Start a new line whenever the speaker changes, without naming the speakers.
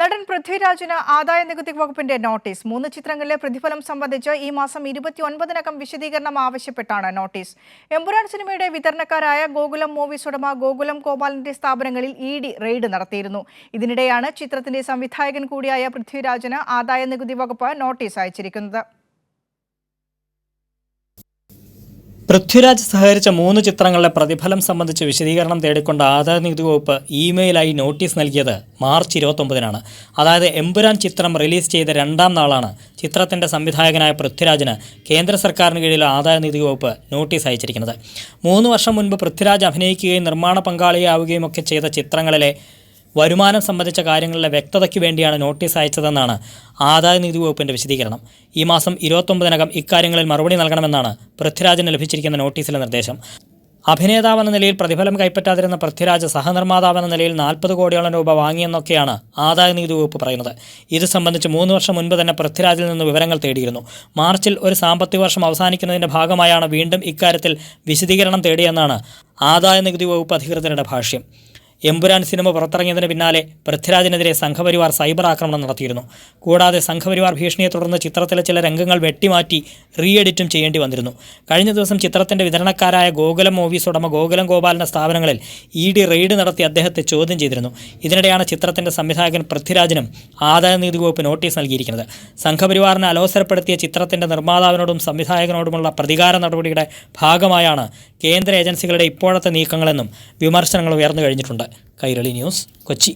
നടൻ പൃഥ്വിരാജിന് ആദായ നികുതി വകുപ്പിന്റെ നോട്ടീസ്. മൂന്ന് ചിത്രങ്ങളിലെ പ്രതിഫലം സംബന്ധിച്ച് ഈ മാസം ഇരുപത്തിയൊൻപതിനകം വിശദീകരണം ആവശ്യപ്പെട്ടാണ് നോട്ടീസ്. എമ്പുരാൻ സിനിമയുടെ വിതരണക്കാരായ ഗോകുലം മൂവീസ് ഉടമ ഗോകുലം ഗോപാലിന്റെ സ്ഥാപനങ്ങളിൽ ഇ ഡി റെയ്ഡ് നടത്തിയിരുന്നു. ഇതിനിടെയാണ് ചിത്രത്തിന്റെ സംവിധായകൻ കൂടിയായ പൃഥ്വിരാജിന് ആദായ നികുതി വകുപ്പ് നോട്ടീസ് അയച്ചിരിക്കുന്നത്.
പൃഥ്വിരാജ് സഹകരിച്ച മൂന്ന് ചിത്രങ്ങളുടെ പ്രതിഫലം സംബന്ധിച്ച് വിശദീകരണം തേടിക്കൊണ്ട് ആദായ നികുതി വകുപ്പ് ഇമെയിലായി നോട്ടീസ് നൽകിയത് മാർച്ച് ഇരുപത്തൊമ്പതിനാണ്. അതായത് എമ്പുരാൻ ചിത്രം റിലീസ് ചെയ്ത രണ്ടാം നാളാണ് ചിത്രത്തിന്റെ സംവിധായകനായ പൃഥ്വിരാജിന് കേന്ദ്ര സർക്കാരിന് കീഴിലെ ആദായ നികുതി വകുപ്പ് നോട്ടീസ് അയച്ചിരിക്കുന്നത്. മൂന്ന് വർഷം മുൻപ് പൃഥ്വിരാജ് അഭിനയിക്കുകയും നിർമ്മാണ പങ്കാളിയാവുകയും ഒക്കെ ചെയ്ത ചിത്രങ്ങളിലെ വരുമാനം സംബന്ധിച്ച കാര്യങ്ങളിലെ വ്യക്തതയ്ക്ക് വേണ്ടിയാണ് നോട്ടീസ് അയച്ചതെന്നാണ് ആദായ നികുതി വകുപ്പിന്റെ വിശദീകരണം. ഈ മാസം ഇരുപത്തൊമ്പതിനകം ഇക്കാര്യങ്ങളിൽ മറുപടി നൽകണമെന്നാണ് പൃഥ്വിരാജിന് ലഭിച്ചിരിക്കുന്ന നോട്ടീസിലെ നിർദ്ദേശം. അഭിനേതാവെന്ന നിലയിൽ പ്രതിഫലം കൈപ്പറ്റാതിരുന്ന പൃഥ്വിരാജ് സഹനിർമ്മാതാവെന്ന നിലയിൽ നാൽപ്പത് കോടിയോളം രൂപ വാങ്ങിയെന്നൊക്കെയാണ് ആദായ നികുതി വകുപ്പ് പറയുന്നത്. ഇത് സംബന്ധിച്ച് മൂന്ന് വർഷം മുൻപ് തന്നെ പൃഥ്വിരാജിൽ നിന്ന് വിവരങ്ങൾ തേടിയിരുന്നു. മാർച്ചിൽ ഒരു സാമ്പത്തിക വർഷം അവസാനിക്കുന്നതിന്റെ ഭാഗമായാണ് വീണ്ടും ഇക്കാര്യത്തിൽ വിശദീകരണം തേടിയെന്നാണ് ആദായ നികുതി വകുപ്പ് അധികൃതരുടെ ഭാഷ്യം. എമ്പുരാൻ സിനിമ പുറത്തിറങ്ങിയതിന് പിന്നാലെ പൃഥ്വിരാജിനെതിരെ സംഘപരിവാർ സൈബർ ആക്രമണം നടത്തിയിരുന്നു. കൂടാതെ സംഘപരിവാർ ഭീഷണിയെ തുടർന്ന് ചിത്രത്തിലെ ചില രംഗങ്ങൾ വെട്ടിമാറ്റി റീ എഡിറ്റും ചെയ്യേണ്ടി വന്നിരുന്നു. കഴിഞ്ഞ ദിവസം ചിത്രത്തിന്റെ വിതരണക്കാരായ ഗോകുലം മൂവീസ് ഉടമ ഗോകുലം ഗോപാലിന്റെ സ്ഥാപനങ്ങളിൽ ഇ ഡി റെയ്ഡ് നടത്തി അദ്ദേഹത്തെ ചോദ്യം ചെയ്തിരുന്നു. ഇതിനിടെയാണ് ചിത്രത്തിന്റെ സംവിധായകൻ പൃഥ്വിരാജിനും ആദായ നികുതി വകുപ്പ് നോട്ടീസ് നൽകിയിരിക്കുന്നത്. സംഘപരിവാറിനെ അലോസരപ്പെടുത്തിയ ചിത്രത്തിന്റെ നിർമ്മാതാവിനോടും സംവിധായകനോടുമുള്ള പ്രതികാര നടപടിയുടെ ഭാഗമായാണ് കേന്ദ്ര ഏജൻസികളുടെ ഇപ്പോഴത്തെ നീക്കങ്ങളെന്നും വിമർശനങ്ങൾ ഉയർന്നു കഴിഞ്ഞിട്ടുണ്ട്. കൈരളി ന്യൂസ് കൊച്ചി.